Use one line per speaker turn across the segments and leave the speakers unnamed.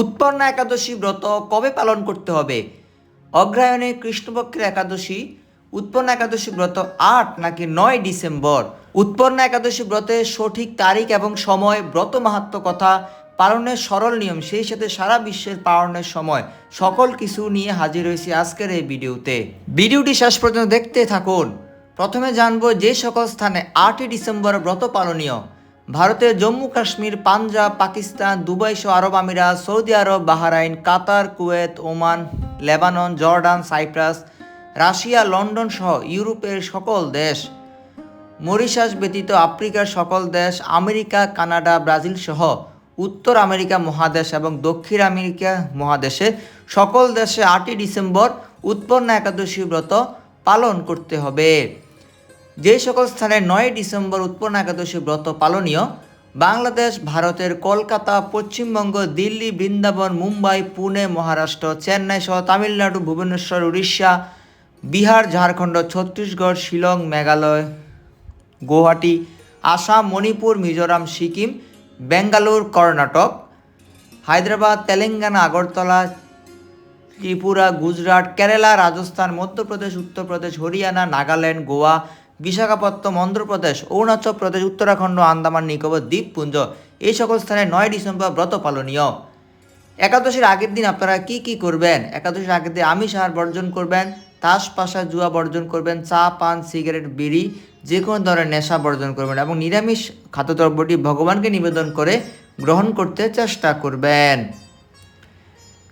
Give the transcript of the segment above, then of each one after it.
উৎপন্ন একাদশী ব্রত কবে পালন করতে হবে? অগ্রায়ণে কৃষ্ণপক্ষের একাদশী, উৎপন্ন একাদশী ব্রত আট নাকি নয় ডিসেম্বর? উৎপন্ন একাদশী ব্রতের সঠিক তারিখ এবং সময়, ব্রত মাহাত্ম কথা, পালনের সরল নিয়ম, সেই সাথে সারা বিশ্বের পালনের সময়, সকল কিছু নিয়ে হাজির হয়েছি আজকের এই ভিডিওতে। ভিডিওটি শেষ পর্যন্ত দেখতে থাকুন। প্রথমে জানব যে সকল স্থানে আটই ডিসেম্বর ব্রত পালনীয়। ভারতের জম্মু কাশ্মীর, পাঞ্জাব, পাকিস্তান, দুবাই সহ আরব আমিরাত, সৌদি আরব, Bahrain, Qatar, Kuwait, Oman, Lebanon, Jordan, Cyprus, Russia, London সহ ইউরোপের সকল দেশ, মরিশাস ব্যতীত আফ্রিকার সকল দেশ, আমেরিকা, কানাডা, ব্রাজিল সহ উত্তর আমেরিকা মহাদেশ এবং দক্ষিণ আমেরিকা মহাদেশে সকল দেশে আটই ডিসেম্বর, উৎপন্ন একাদশী ব্রত পালন করতে হবে। যে সকল স্থানে নয় ডিসেম্বর উৎপন্ন একাদশী ব্রত পালনীয়, বাংলাদেশ, ভারতের কলকাতা, পশ্চিমবঙ্গ, দিল্লি, বৃন্দাবন, মুম্বাই, পুনে, মহারাষ্ট্র, চেন্নাই সহ তামিলনাড়ু, ভুবনেশ্বর, উড়িষ্যা, বিহার, ঝাড়খণ্ড, ছত্তিশগড়, শিলং, মেঘালয়, গুয়াহাটি, আসাম, মণিপুর, মিজোরাম, সিকিম, বেঙ্গালুর, কর্ণাটক, হায়দ্রাবাদ, তেলেঙ্গানা, আগরতলা, ত্রিপুরা, গুজরাট, কেরালা, রাজস্থান, মধ্যপ্রদেশ, উত্তরপ্রদেশ, হরিয়ানা, নাগাল্যান্ড, গোয়া বিশাখাপত্তনম, অন্ধ্রপ্রদেশ, অরুণাচল প্রদেশ, উত্তরাখণ্ড, আন্দামান, নিকোবর, দ্বীপপুঞ্জ এই সকল স্থানে নয় ডিসেম্বর ব্রত পালনীয়। একাদশীর আগের দিন আপনারা কি কি করবেন? একাদশীর আগের দিন আমিষ আহার বর্জন করবেন, তাস, পাশা, জুয়া বর্জন করবেন, চা, পান, সিগারেট, বিড়ি, যে কোনো ধরনের নেশা বর্জন করবেন এবং নিরামিষ খাদ্যদ্রব্যটি ভগবানকে নিবেদন করে গ্রহণ করতে চেষ্টা করবেন।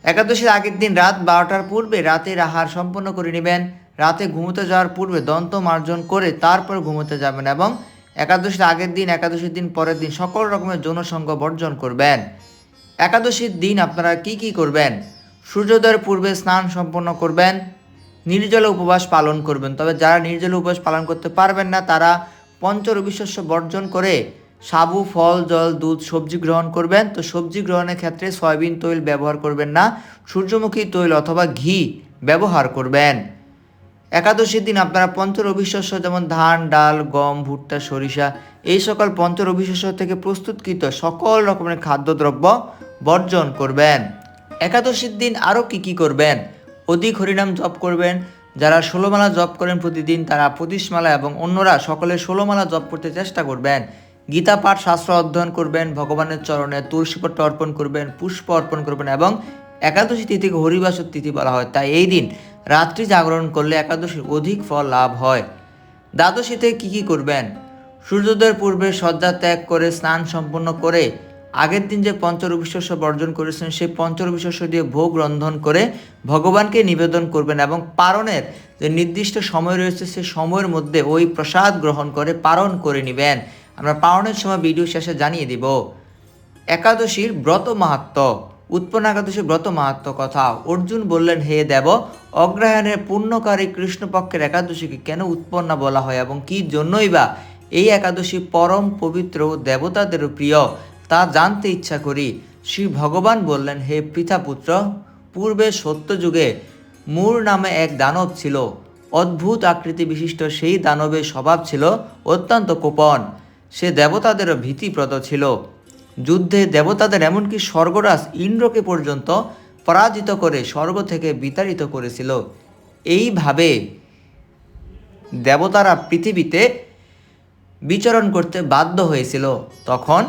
একাদশীর আগের দিন রাত বারোটার পূর্বে রাতের আহার সম্পন্ন করে নেবেন রাতে ঘুমোতে যাওয়ার পূর্বে দন্ত মার্জন করে তারপর ঘুমোতে যাবেন এবং একাদশীর আগের দিন, একাদশীর দিন পরের দিন সকল রকমের যৌনসঙ্গ বর্জন করবেন। একাদশীর দিন আপনারা কি কি করবেন? সূর্যোদয়ের পূর্বে স্নান সম্পন্ন করবেন, নির্জলে উপবাস পালন করবেন। তবে যারা নির্জলে উপবাস পালন করতে পারবেন না, তারা পঞ্চরবিশস্য বর্জন করে সাবু, ফল, জল, দুধ, সবজি গ্রহণ করবেন। তো সবজি গ্রহণের ক্ষেত্রে সয়াবিন, তৈল ব্যবহার করবেন না। সূর্যমুখী তৈল অথবা ঘি ব্যবহার করবেন। একাদশীর দিন আপনারা পঞ্চরবিশস্য যেমন ধান, ডাল, গম, ভুট্টা, সরিষা, এই সকল পঞ্চরবিশস্য থেকে প্রস্তুতকৃত সকল রকমের খাদ্যদ্রব্য বর্জন করবেন। একাদশীর দিন আরও কি কি করবেন? অধিক হরিনাম জপ করবেন। যারা ষোলোমালা জপ করেন প্রতিদিন, তারা পঁচিশমালা এবং অন্যরা সকলে ষোলোমালা জপ করতে চেষ্টা করবেন। গীতা পাঠ, শাস্ত্র অধ্যয়ন করবেন, ভগবানের চরণে তুলসীপত্র অর্পণ করবেন, পুষ্প অর্পণ করবেন এবং একাদশী তিথিকে হরিবাসর তিথি বলা হয়। তাই এই দিন রাত্রি জাগরণ করলে একাদশীর অধিক ফল লাভ হয়। দ্বাদশীতে কি কি করবেন? সূর্যোদয়ের পূর্বে শয্যা ত্যাগ করে স্নান সম্পন্ন করে আগের দিন যে পঞ্চরবিশস্য বর্জন করেছেন, সেই পঞ্চরবিশস্য দিয়ে ভোগ রন্ধন করে ভগবানকে নিবেদন করবেন এবং পারণের যে নির্দিষ্ট সময় রয়েছে, সেই সময়ের মধ্যে ওই প্রসাদ গ্রহণ করে পারণ করে নেবেন। আমরা পারণের সময় ভিডিও শেষে জানিয়ে দিব, একাদশীর ব্রত মাহাত্ম উৎপন্ন একাদশীর ব্রত মাহাত্ম কথা। অর্জুন বললেন, হে দেব অগ্রহায়ণের পূর্ণকারী কৃষ্ণপক্ষের একাদশীকে কেন উৎপন্ন বলা হয় এবং কি জন্যই বা? এই একাদশী পরম পবিত্র দেবতাদেরও প্রিয়, তা জানতে ইচ্ছা করি। শ্রী ভগবান বললেন, হে পিতাপুত্র, পূর্বে সত্যযুগে মূর নামে এক দানব ছিল। অদ্ভুত আকৃতি বিশিষ্ট সেই দানবের স্বভাব ছিল অত্যন্ত কোপন। সে দেবতাদেরও ভীতিপ্রদ ছিল। যুদ্ধে দেবতাদের এমনকি স্বর্গরাজ ইন্দ্রকে পর্যন্ত পরাজিত করে স্বর্গ থেকে বিতাড়িত করেছিল। এইভাবে দেবতারা পৃথিবীতে বিচরণ করতে বাধ্য হয়েছিল। তখন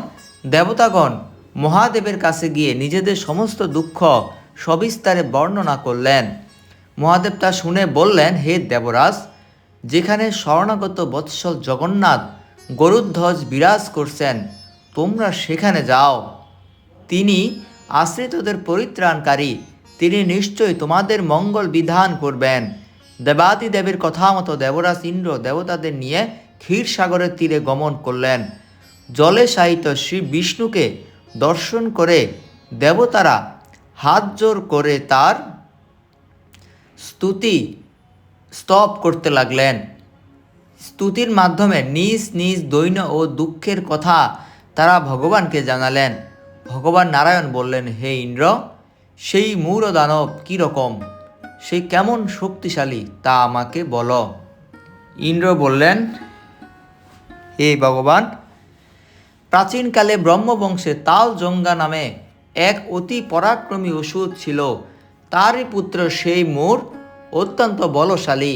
দেবতাগণ মহাদেবের কাছে গিয়ে নিজেদের সমস্ত দুঃখ সবিস্তারে বর্ণনা করলেন। মহাদেব তা শুনে বললেন, হে দেবরাজ, যেখানে শরণাগত বৎসল জগন্নাথ গরুধ্বজ বিরাজ করছেন তোমরা সেখানে যাও। তিনি আশ্রিতদের পরিত্রাণকারী, তিনি নিশ্চয়ই তোমাদের মঙ্গল বিধান করবেন। দেবাদি দেবীর কথা মতো দেবরাজ ইন্দ্র দেবতাদের নিয়ে ক্ষীরসাগরের তীরে গমন করলেন। জলে সাহিত শ্রী বিষ্ণুকে দর্শন করে দেবতারা হাত জোর করে তার স্তুতি স্তব করতে লাগলেন। স্তুতির মাধ্যমে নিজ নিজ দৈন্য ও দুঃখের কথা তারা ভগবানকে জানালেন। ভগবান নারায়ণ বললেন, হে ইন্দ্র, সেই মূর দানব কীরকম সে কেমন শক্তিশালী, তা আমাকে বলো। ইন্দ্র বললেন, হে ভগবান, প্রাচীনকালে ব্রহ্মবংশে তাল জঙ্গা নামে এক অতি পরাক্রমী ওষুধ ছিল। তারই পুত্র সেই মূর অত্যন্ত বলশালী,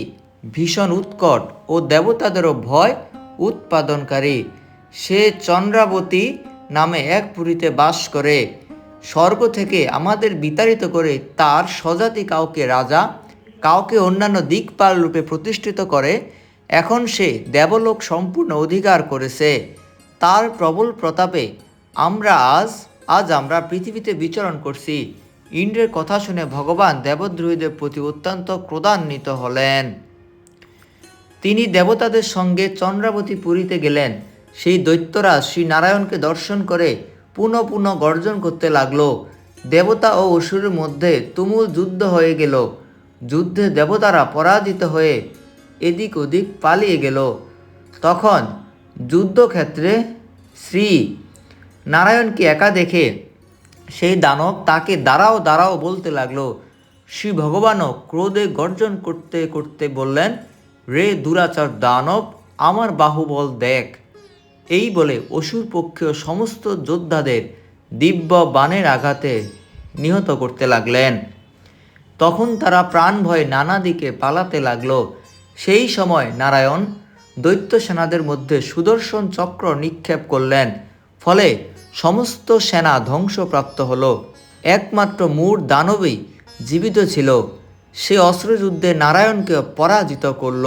ভীষণ উৎকট ও দেবতাদেরও ভয় উৎপাদনকারী। সে চন্দ্রাবতী নামে এক পুরীতে বাস করে। স্বর্গ থেকে আমাদের বিতাড়িত করে তার স্বজাতি কাউকে রাজা, কাউকে অন্যান্য দিকপাল রূপে প্রতিষ্ঠিত করে, এখন সে দেবলোক সম্পূর্ণ অধিকার করেছে। তার প্রবল প্রতাপে আমরা আজ আজ আমরা পৃথিবীতে বিচরণ করছি। ইন্দ্রের কথা শুনে ভগবান দেবদ্রোহীদের প্রতি অত্যন্ত ক্রোধান্বিত হলেন। তিনি দেবতাদের সঙ্গে চন্দ্রাবতী পুরীতে গেলেন। সেই দৈত্যরাজ শ্রী নারায়ণকে দর্শন করে পুনঃ পুনঃ গর্জন করতে লাগল। দেবতা ও অসুরের মধ্যে তুমুল যুদ্ধ হয়ে গেল। যুদ্ধে দেবতারা পরাজিত হয়ে এদিক ওদিক পালিয়ে গেল। তখন যুদ্ধক্ষেত্রে শ্রী নারায়ণকে একা দেখে সেই দানব তাকে দাঁড়াও দাঁড়াও বলতে লাগল। শ্রী ভগবানও ক্রোধে গর্জন করতে করতে বললেন, রে দুরাচার দানব, আমার বাহুবল দেখ। এই বলে অসুর পক্ষীয় সমস্ত যোদ্ধাদের দিব্য বাণের আঘাতে নিহত করতে লাগলেন। তখন তারা প্রাণ ভয়ে নানা দিকে পালাতে লাগল। সেই সময় নারায়ণ দৈত্য সেনাদের মধ্যে সুদর্শন চক্র নিক্ষেপ করলেন। ফলে সমস্ত সেনা ধ্বংসপ্রাপ্ত হল। একমাত্র মূর দানবই জীবিত ছিল। সে অস্ত্রযুদ্ধে নারায়ণকে পরাজিত করল।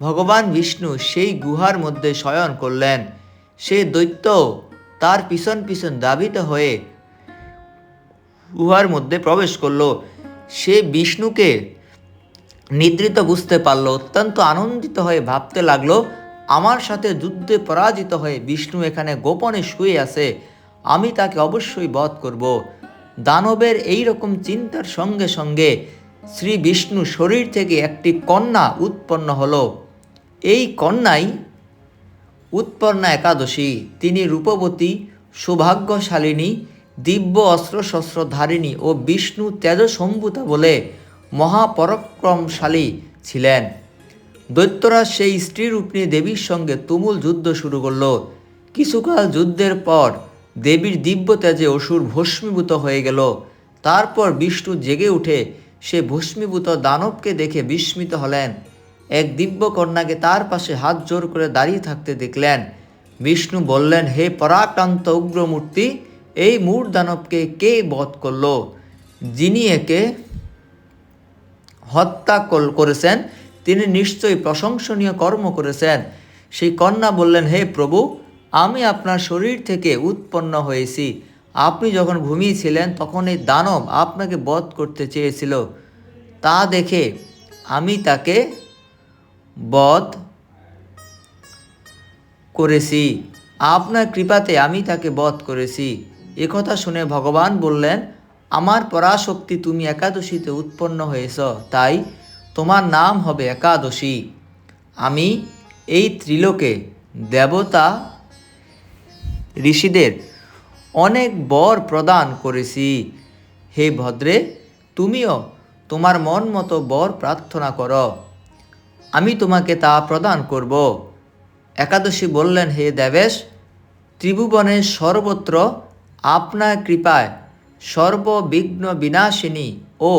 ভগবান বিষ্ণু সেই গুহার মধ্যে শয়ন করলেন। সে দৈত্য তার পিছন পিছন দাবিত হয়ে গুহার মধ্যে প্রবেশ করল। সে বিষ্ণুকে নিদ্রিত বুঝতে পারল, অত্যন্ত আনন্দিত হয়ে ভাবতে লাগল, আমার সাথে যুদ্ধে পরাজিত হয়ে বিষ্ণু এখানে গোপনে শুয়ে আছে, আমি তাকে অবশ্যই বধ করব। দানবের এই রকম চিন্তার সঙ্গে সঙ্গে শ্রী বিষ্ণু শরীর থেকে একটি কন্যা উৎপন্ন হলো। এই কন্যাই উৎপন্না একাদশী, তিনি রূপবতী, সৌভাগ্যশালিনী, দিব্য অস্ত্রশস্ত্রধারিণী ও বিষ্ণু তেজসম্ভূতা বলে মহাপরাক্রমশালী ছিলেন। দৈত্যরাজ সেই স্ত্রী দেবীর সঙ্গে তুমুল যুদ্ধ শুরু করল। কিছুকাল যুদ্ধের পর দেবীর দিব্য তেজে অসুর ভস্মীভূত হয়ে গেল। তারপর বিষ্ণু জেগে উঠে সে ভস্মীভূত দানবকে দেখে বিস্মিত হলেন। এক দিব্য কন্যাকে তার পাশে হাত জোর করে দাঁড়িয়ে থাকতে দেখলেন। বিষ্ণু বললেন, হে পরাক্রান্ত উগ্রমূর্তি, এই মূর দানবকে কে বধ করল? যিনি একে হত্যা করেছেন, তিনি নিশ্চয়ই প্রশংসনীয় কর্ম করেছেন। সেই কন্যা বললেন, হে প্রভু, আমি আপনার শরীর থেকে উৎপন্ন হয়েছি। আপনি যখন ঘুমিয়েছিলেন, তখন এই দানব আপনাকে বধ করতে চেয়েছিল। তা দেখে আমি তাকে বধ করেছি। আপনার কৃপাতে আমি তাকে বধ করেছি। একথা শুনে ভগবান বললেন, আমার পরাশক্তি তুমি একাদশীতে উৎপন্ন হয়েছ, তাই তোমার নাম হবে একাদশী। আমি এই ত্রিলোকে দেবতা ঋষিদের অনেক বর প্রদান করেছি। হে ভদ্রে, তুমিও তোমার মন মতো বর প্রার্থনা করো। আমি তোমাকে তা প্রদান করব। একাদশী বললেন, হে দেবেশ ত্রিভুবনের সর্বত্র আপনার কৃপায় সর্ববিঘ্ন বিনাশিনী ও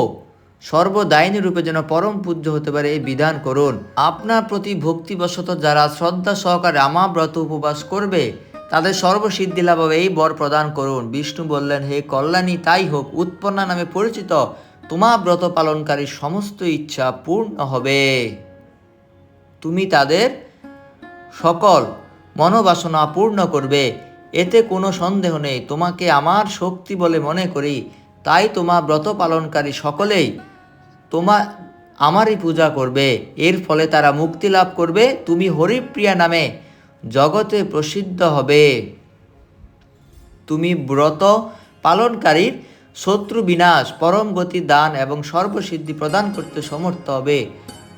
সর্বদায়িনী রূপে যেন পরম পূজ্য হতে পারে এই বিধান করুন। আপনার প্রতি ভক্তিবশত যারা শ্রদ্ধা সহকারে আমা ব্রত উপবাস করবে, তাদের সর্বসিদ্ধি লাভ এই বর প্রদান করুন। বিষ্ণু বললেন, হে কল্যাণী, তাই হোক, উৎপন্না নামে পরিচিত তোমা ব্রত পালনকারী সমস্ত ইচ্ছা পূর্ণ হবে। তুমি তাদের সকল মনোবাসনা পূর্ণ করবে। এতে কোনো সন্দেহ নেই। তোমাকে আমার শক্তি বলে মনে করি। তাই তোমার ব্রত পালনকারী সকলেই তোমা, আমারই পূজা করবে। এর ফলে তারা মুক্তি লাভ করবে। তুমি হরিপ্রিয়া নামে জগতে প্রসিদ্ধ হবে। তুমি ব্রত পালনকারীর শত্রু বিনাশ, পরম গতি দান এবং সর্বসিদ্ধি প্রদান করতে সমর্থ হবে।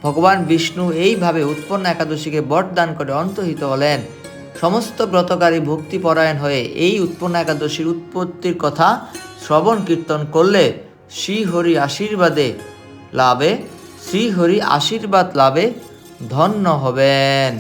ভগবান বিষ্ণু এইভাবে উৎপন্ন একাদশীকে বরদান করে অন্তহিত হলেন। সমস্ত ব্রতকারী ভক্তিপরায়ণ হয়ে এই উৎপন্ন একাদশীর উৎপত্তির কথা শ্রবণ কীর্তন করলে শ্রীহরি আশীর্বাদে লাভে, শ্রীহরি আশীর্বাদ লাভে ধন্য হবেন।